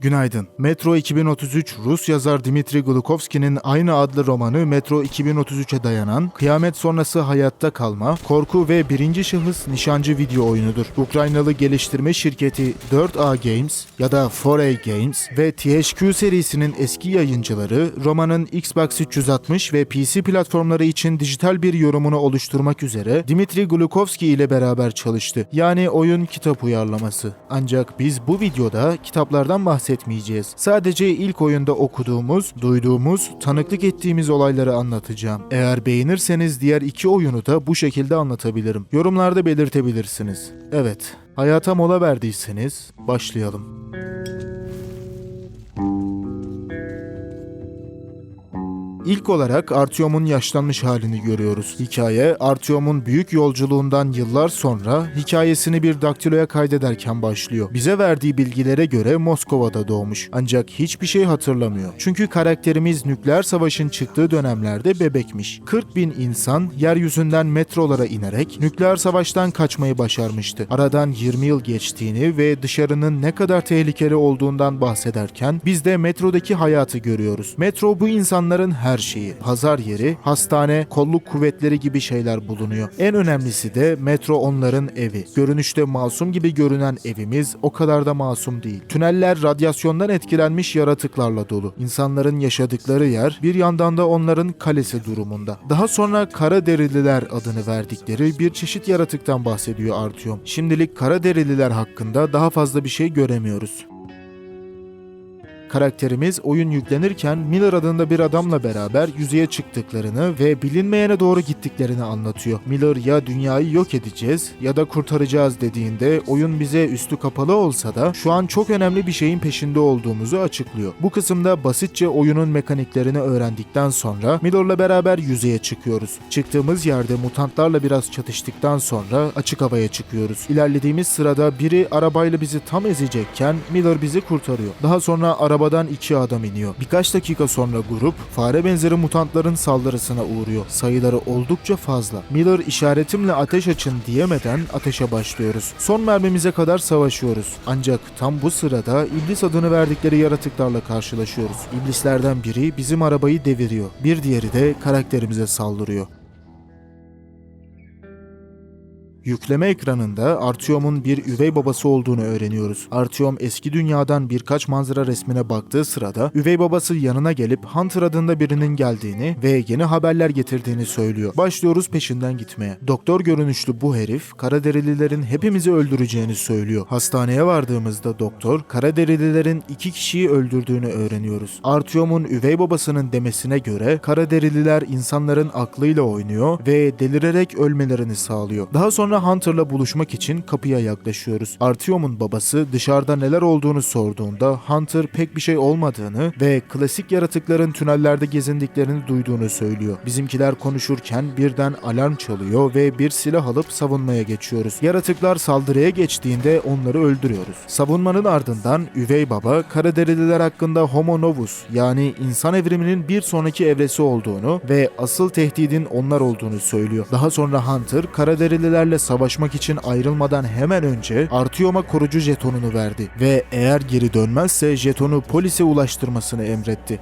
Günaydın. Metro 2033 Rus yazar Dmitri Glukovski'nin aynı adlı romanı Metro 2033'e dayanan kıyamet sonrası hayatta kalma, korku ve birinci şahıs nişancı video oyunudur. Ukraynalı geliştirme şirketi 4A Games ya da 4A Games ve THQ serisinin eski yayıncıları romanın Xbox 360 ve PC platformları için dijital bir yorumunu oluşturmak üzere Dmitri Glukovski ile beraber çalıştı. Yani oyun kitap uyarlaması. Ancak biz bu videoda kitaplardan bahsetmeyeceğiz. Sadece ilk oyunda okuduğumuz, duyduğumuz, tanıklık ettiğimiz olayları anlatacağım. Eğer beğenirseniz diğer iki oyunu da bu şekilde anlatabilirim. Yorumlarda belirtebilirsiniz. Evet, hayata mola verdiyseniz başlayalım. İlk olarak Artyom'un yaşlanmış halini görüyoruz. Hikaye, Artyom'un büyük yolculuğundan yıllar sonra hikayesini bir daktiloya kaydederken başlıyor. Bize verdiği bilgilere göre Moskova'da doğmuş. Ancak hiçbir şey hatırlamıyor. Çünkü karakterimiz nükleer savaşın çıktığı dönemlerde bebekmiş. 40 bin insan yeryüzünden metrolara inerek nükleer savaştan kaçmayı başarmıştı. Aradan 20 yıl geçtiğini ve dışarının ne kadar tehlikeli olduğundan bahsederken biz de metrodaki hayatı görüyoruz. Metro bu insanların her şeyi. Pazar yeri, hastane, kolluk kuvvetleri gibi şeyler bulunuyor. En önemlisi de metro onların evi. Görünüşte masum gibi görünen evimiz o kadar da masum değil. Tüneller radyasyondan etkilenmiş yaratıklarla dolu. İnsanların yaşadıkları yer bir yandan da onların kalesi durumunda. Daha sonra kara derililer adını verdikleri bir çeşit yaratıktan bahsediyor Artyom. Şimdilik kara derililer hakkında daha fazla bir şey göremiyoruz. Karakterimiz oyun yüklenirken Miller adında bir adamla beraber yüzeye çıktıklarını ve bilinmeyene doğru gittiklerini anlatıyor. Miller ya dünyayı yok edeceğiz ya da kurtaracağız dediğinde oyun bize üstü kapalı olsa da şu an çok önemli bir şeyin peşinde olduğumuzu açıklıyor. Bu kısımda basitçe oyunun mekaniklerini öğrendikten sonra Miller'la beraber yüzeye çıkıyoruz. Çıktığımız yerde mutantlarla biraz çatıştıktan sonra açık havaya çıkıyoruz. İlerlediğimiz sırada biri arabayla bizi tam ezecekken Miller bizi kurtarıyor. Daha sonra arabadan iki adam iniyor. Birkaç dakika sonra grup fare benzeri mutantların saldırısına uğruyor. Sayıları oldukça fazla. Miller işaretimle ateş açın diyemeden ateşe başlıyoruz. Son mermimize kadar savaşıyoruz. Ancak tam bu sırada iblis adını verdikleri yaratıklarla karşılaşıyoruz. İblislerden biri bizim arabayı deviriyor. Bir diğeri de karakterimize saldırıyor. Yükleme ekranında Artyom'un bir üvey babası olduğunu öğreniyoruz. Artyom eski dünyadan birkaç manzara resmine baktığı sırada üvey babası yanına gelip Hunter adında birinin geldiğini ve yeni haberler getirdiğini söylüyor. Başlıyoruz peşinden gitmeye. Doktor görünüşlü bu herif Karaderililerin hepimizi öldüreceğini söylüyor. Hastaneye vardığımızda doktor Karaderililerin iki kişiyi öldürdüğünü öğreniyoruz. Artyom'un üvey babasının demesine göre Karaderililer insanların aklıyla oynuyor ve delirerek ölmelerini sağlıyor. Daha sonra Hunter'la buluşmak için kapıya yaklaşıyoruz. Artyom'un babası dışarıda neler olduğunu sorduğunda Hunter pek bir şey olmadığını ve klasik yaratıkların tünellerde gezindiklerini duyduğunu söylüyor. Bizimkiler konuşurken birden alarm çalıyor ve bir silah alıp savunmaya geçiyoruz. Yaratıklar saldırıya geçtiğinde onları öldürüyoruz. Savunmanın ardından üvey baba Karaderililer hakkında Homo Novus yani insan evriminin bir sonraki evresi olduğunu ve asıl tehdidin onlar olduğunu söylüyor. Daha sonra Hunter Karaderililerle savaşmak için ayrılmadan hemen önce Artyom'a korucu jetonunu verdi ve eğer geri dönmezse jetonu polise ulaştırmasını emretti.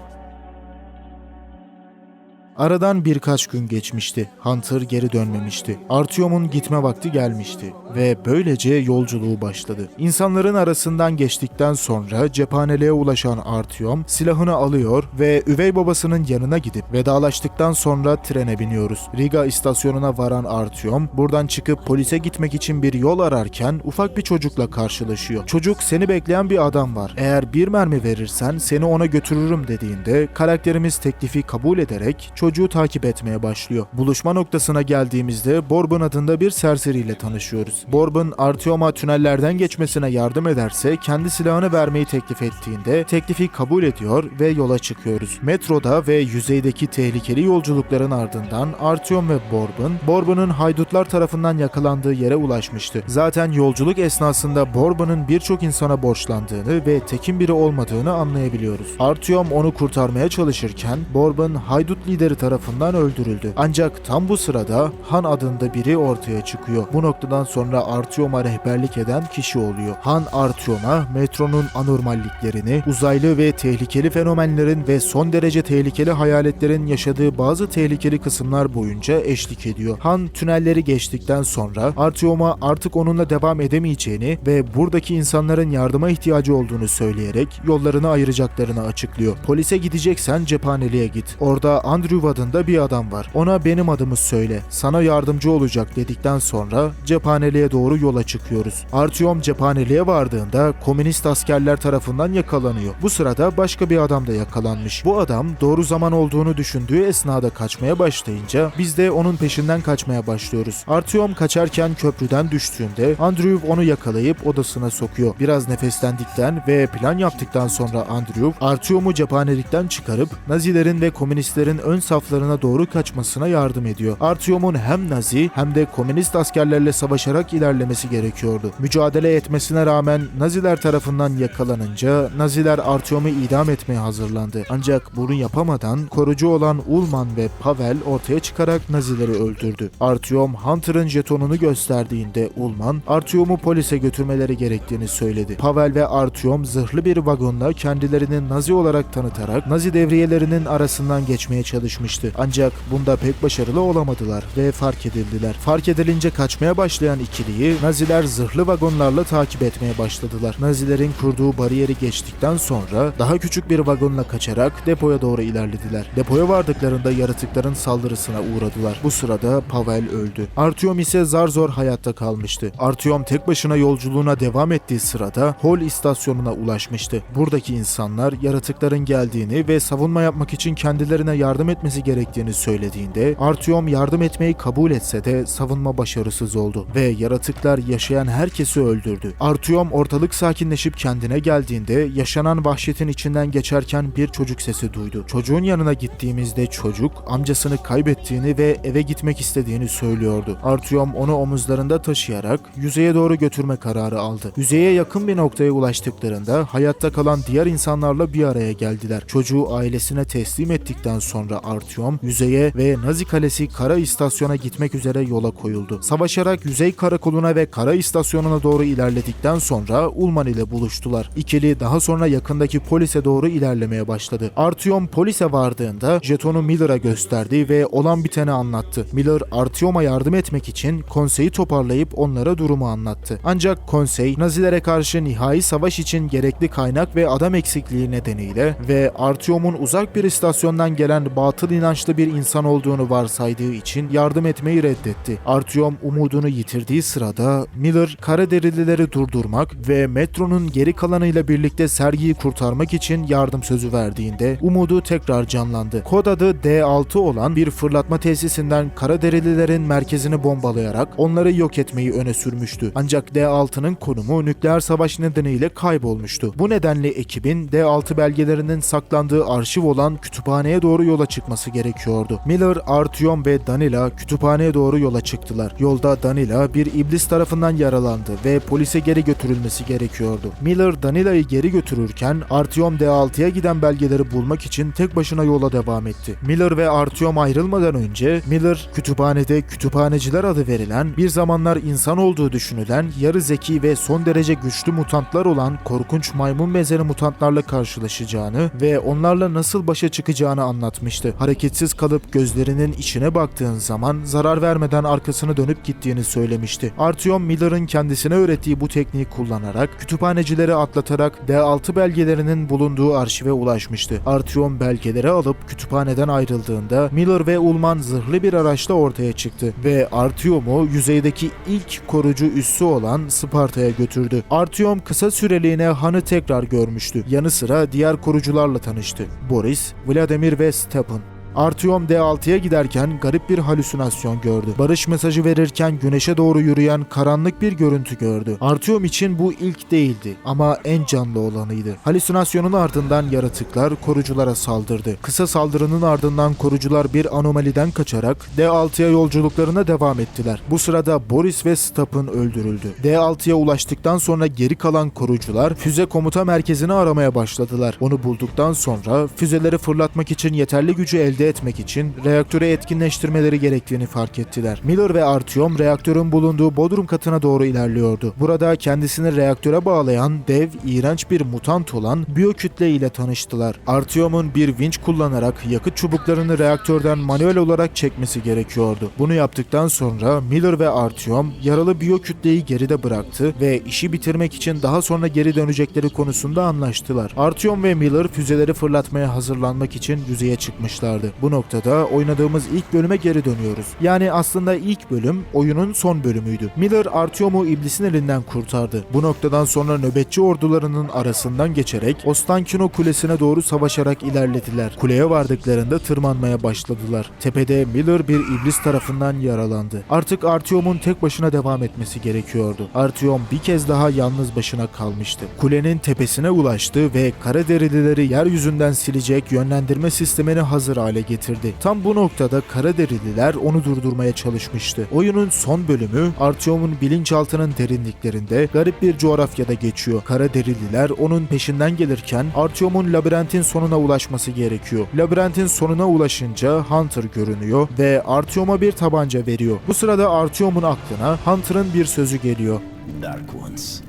Aradan birkaç gün geçmişti. Hunter geri dönmemişti. Artyom'un gitme vakti gelmişti ve böylece yolculuğu başladı. İnsanların arasından geçtikten sonra cephaneliğe ulaşan Artyom silahını alıyor ve üvey babasının yanına gidip vedalaştıktan sonra trene biniyoruz. Riga istasyonuna varan Artyom buradan çıkıp polise gitmek için bir yol ararken ufak bir çocukla karşılaşıyor. Çocuk seni bekleyen bir adam var. Eğer bir mermi verirsen seni ona götürürüm dediğinde karakterimiz teklifi kabul ederek çocuğu takip etmeye başlıyor. Buluşma noktasına geldiğimizde Borbun adında bir serseriyle tanışıyoruz. Borbun Artyom'a tünellerden geçmesine yardım ederse kendi silahını vermeyi teklif ettiğinde teklifi kabul ediyor ve yola çıkıyoruz. Metroda ve yüzeydeki tehlikeli yolculukların ardından Artyom ve Borbun, Borbun'un haydutlar tarafından yakalandığı yere ulaşmıştı. Zaten yolculuk esnasında Borbun'un birçok insana borçlandığını ve tekin biri olmadığını anlayabiliyoruz. Artyom onu kurtarmaya çalışırken Borbun haydut lideri tarafından öldürüldü. Ancak tam bu sırada Han adında biri ortaya çıkıyor. Bu noktadan sonra Artyom'a rehberlik eden kişi oluyor. Han Artyom'a metronun anormalliklerini, uzaylı ve tehlikeli fenomenlerin ve son derece tehlikeli hayaletlerin yaşadığı bazı tehlikeli kısımlar boyunca eşlik ediyor. Han tünelleri geçtikten sonra Artyom'a artık onunla devam edemeyeceğini ve buradaki insanların yardıma ihtiyacı olduğunu söyleyerek yollarını ayıracaklarını açıklıyor. Polise gideceksen cephaneliğe git. Orada Andrew adında bir adam var. Ona benim adımı söyle. Sana yardımcı olacak dedikten sonra cephaneliğe doğru yola çıkıyoruz. Artyom cephaneliğe vardığında komünist askerler tarafından yakalanıyor. Bu sırada başka bir adam da yakalanmış. Bu adam doğru zaman olduğunu düşündüğü esnada kaçmaya başlayınca biz de onun peşinden kaçmaya başlıyoruz. Artyom kaçarken köprüden düştüğünde Andrew onu yakalayıp odasına sokuyor. Biraz nefeslendikten ve plan yaptıktan sonra Andrew Artyom'u cephanelikten çıkarıp Nazilerin ve komünistlerin ön saflarına doğru kaçmasına yardım ediyor. Artyom'un hem Nazi hem de komünist askerlerle savaşarak ilerlemesi gerekiyordu. Mücadele etmesine rağmen Naziler tarafından yakalanınca Naziler Artyom'u idam etmeye hazırlandı. Ancak bunu yapamadan korucu olan Ulman ve Pavel ortaya çıkarak Nazileri öldürdü. Artyom Hunter'ın jetonunu gösterdiğinde Ulman Artyom'u polise götürmeleri gerektiğini söyledi. Pavel ve Artyom zırhlı bir vagonla kendilerini Nazi olarak tanıtarak Nazi devriyelerinin arasından geçmeye çalışmıştı. Ancak bunda pek başarılı olamadılar ve fark edildiler. Fark edilince kaçmaya başlayan ikiliyi Naziler zırhlı vagonlarla takip etmeye başladılar. Nazilerin kurduğu bariyeri geçtikten sonra daha küçük bir vagonla kaçarak depoya doğru ilerlediler. Depoya vardıklarında yaratıkların saldırısına uğradılar. Bu sırada Pavel öldü. Artyom ise zar zor hayatta kalmıştı. Artyom tek başına yolculuğuna devam ettiği sırada Hol istasyonuna ulaşmıştı. Buradaki insanlar yaratıkların geldiğini ve savunma yapmak için kendilerine yardım etmesi gerektiğini söylediğinde Artyom yardım etmeyi kabul etse de savunma başarısız oldu ve yaratıklar yaşayan herkesi öldürdü. Artyom ortalık sakinleşip kendine geldiğinde yaşanan vahşetin içinden geçerken bir çocuk sesi duydu. Çocuğun yanına gittiğimizde çocuk amcasını kaybettiğini ve eve gitmek istediğini söylüyordu. Artyom onu omuzlarında taşıyarak yüzeye doğru götürme kararı aldı. Yüzeye yakın bir noktaya ulaştıklarında hayatta kalan diğer insanlarla bir araya geldiler. Çocuğu ailesine teslim ettikten sonra Artyom yüzeye ve Nazi Kalesi kara istasyona gitmek üzere yola koyuldu. Savaşarak yüzey karakoluna ve kara istasyonuna doğru ilerledikten sonra Ulman ile buluştular. İkili daha sonra yakındaki polise doğru ilerlemeye başladı. Artyom polise vardığında jetonu Miller'a gösterdi ve olan biteni anlattı. Miller Artyom'a yardım etmek için konseyi toparlayıp onlara durumu anlattı. Ancak konsey Nazilere karşı nihai savaş için gerekli kaynak ve adam eksikliği nedeniyle ve Artyom'un uzak bir istasyondan gelen batıl inançlı bir insan olduğunu varsaydığı için yardım etmeyi reddetti. Artyom umudunu yitirdiği sırada Miller Karaderilileri durdurmak ve metronun geri kalanıyla birlikte sergiyi kurtarmak için yardım sözü verdiğinde umudu tekrar canlandı. Kod adı D6 olan bir fırlatma tesisinden Karaderililerin merkezini bombalayarak onları yok etmeyi öne sürmüştü. Ancak D6'nın konumu nükleer savaş nedeniyle kaybolmuştu. Bu nedenle ekibin D6 belgelerinin saklandığı arşiv olan kütüphaneye doğru yola çıkması gerekiyordu. Miller, Artyom ve Danila kütüphaneye doğru yola çıktılar. Yolda Danila bir iblis tarafından yaralandı ve polise geri götürülmesi gerekiyordu. Miller Danila'yı geri götürürken Artyom D6'ya giden belgeleri bulmak için tek başına yola devam etti. Miller ve Artyom ayrılmadan önce Miller kütüphanede kütüphaneciler adı verilen bir zamanlar insan olduğu düşünülen yarı zeki ve son derece güçlü mutantlar olan korkunç maymun benzeri mutantlarla karşılaşacağını ve onlarla nasıl başa çıkacağını anlatmıştı. Hareketsiz kalıp gözlerinin içine baktığın zaman zarar vermeden arkasını dönüp gittiğini söylemişti. Artyom Miller'ın kendisine öğrettiği bu tekniği kullanarak kütüphanecileri atlatarak D6 belgelerinin bulunduğu arşive ulaşmıştı. Artyom belgeleri alıp kütüphaneden ayrıldığında Miller ve Ulman zırhlı bir araçla ortaya çıktı ve Artyom'u yüzeydeki ilk korucu üssü olan Sparta'ya götürdü. Artyom kısa süreliğine Han'ı tekrar görmüştü. Yanı sıra diğer korucularla tanıştı. Boris, Vladimir ve Stepan. Artyom D6'ya giderken garip bir halüsinasyon gördü. Barış mesajı verirken güneşe doğru yürüyen karanlık bir görüntü gördü. Artyom için bu ilk değildi ama en canlı olanıydı. Halüsinasyonun ardından yaratıklar koruculara saldırdı. Kısa saldırının ardından korucular bir anomaliden kaçarak D6'ya yolculuklarına devam ettiler. Bu sırada Boris ve Stap'ın öldürüldü. D6'ya ulaştıktan sonra geri kalan korucular füze komuta merkezini aramaya başladılar. Onu bulduktan sonra füzeleri fırlatmak için yeterli gücü elde elde etmek için reaktörü etkinleştirmeleri gerektiğini fark ettiler. Miller ve Artyom reaktörün bulunduğu bodrum katına doğru ilerliyordu. Burada kendisini reaktöre bağlayan dev, iğrenç bir mutant olan biyokütle ile tanıştılar. Artyom'un bir vinç kullanarak yakıt çubuklarını reaktörden manuel olarak çekmesi gerekiyordu. Bunu yaptıktan sonra Miller ve Artyom yaralı biyokütleyi geride bıraktı ve işi bitirmek için daha sonra geri dönecekleri konusunda anlaştılar. Artyom ve Miller füzeleri fırlatmaya hazırlanmak için yüzeye çıkmışlardı. Bu noktada oynadığımız ilk bölüme geri dönüyoruz. Yani aslında ilk bölüm oyunun son bölümüydü. Miller Artyom'u iblisin elinden kurtardı. Bu noktadan sonra nöbetçi ordularının arasından geçerek Ostankino Kulesi'ne doğru savaşarak ilerlediler. Kuleye vardıklarında tırmanmaya başladılar. Tepede Miller bir iblis tarafından yaralandı. Artık Artyom'un tek başına devam etmesi gerekiyordu. Artyom bir kez daha yalnız başına kalmıştı. Kulenin tepesine ulaştı ve kara derilileri yeryüzünden silecek yönlendirme sistemini hazır hale getirdi. Tam bu noktada kara derililer onu durdurmaya çalışmıştı. Oyunun son bölümü Artyom'un bilinçaltının derinliklerinde garip bir coğrafyada geçiyor. Kara derililer onun peşinden gelirken Artyom'un labirentin sonuna ulaşması gerekiyor. Labirentin sonuna ulaşınca Hunter görünüyor ve Artyom'a bir tabanca veriyor. Bu sırada Artyom'un aklına Hunter'ın bir sözü geliyor. Dark Ones.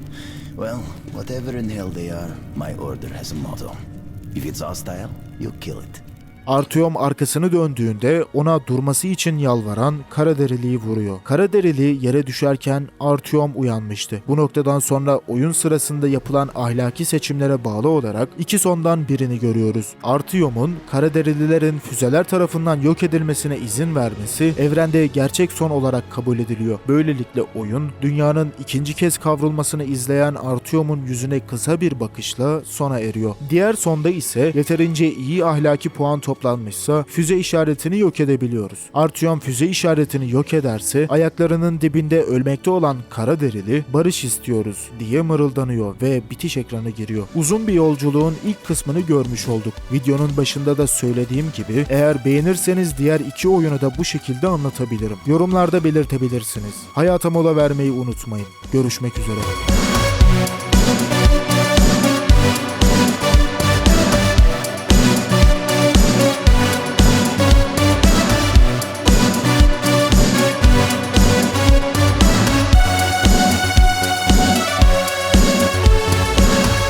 Well, whatever in hell they are, my order has a motto. If it's hostile, you kill it. Artyom arkasını döndüğünde ona durması için yalvaran Karaderili'yi vuruyor. Karaderili yere düşerken Artyom uyanmıştı. Bu noktadan sonra oyun sırasında yapılan ahlaki seçimlere bağlı olarak iki sondan birini görüyoruz. Artyom'un Karaderililerin füzeler tarafından yok edilmesine izin vermesi evrende gerçek son olarak kabul ediliyor. Böylelikle oyun dünyanın ikinci kez kavrulmasını izleyen Artyom'un yüzüne kısa bir bakışla sona eriyor. Diğer sonda ise yeterince iyi ahlaki puan toplanmışsa füze işaretini yok edebiliyoruz. Artyom füze işaretini yok ederse ayaklarının dibinde ölmekte olan kara derili barış istiyoruz diye mırıldanıyor ve bitiş ekranı giriyor. Uzun bir yolculuğun ilk kısmını görmüş olduk. Videonun başında da söylediğim gibi eğer beğenirseniz diğer iki oyunu da bu şekilde anlatabilirim. Yorumlarda belirtebilirsiniz. Hayata mola vermeyi unutmayın. Görüşmek üzere.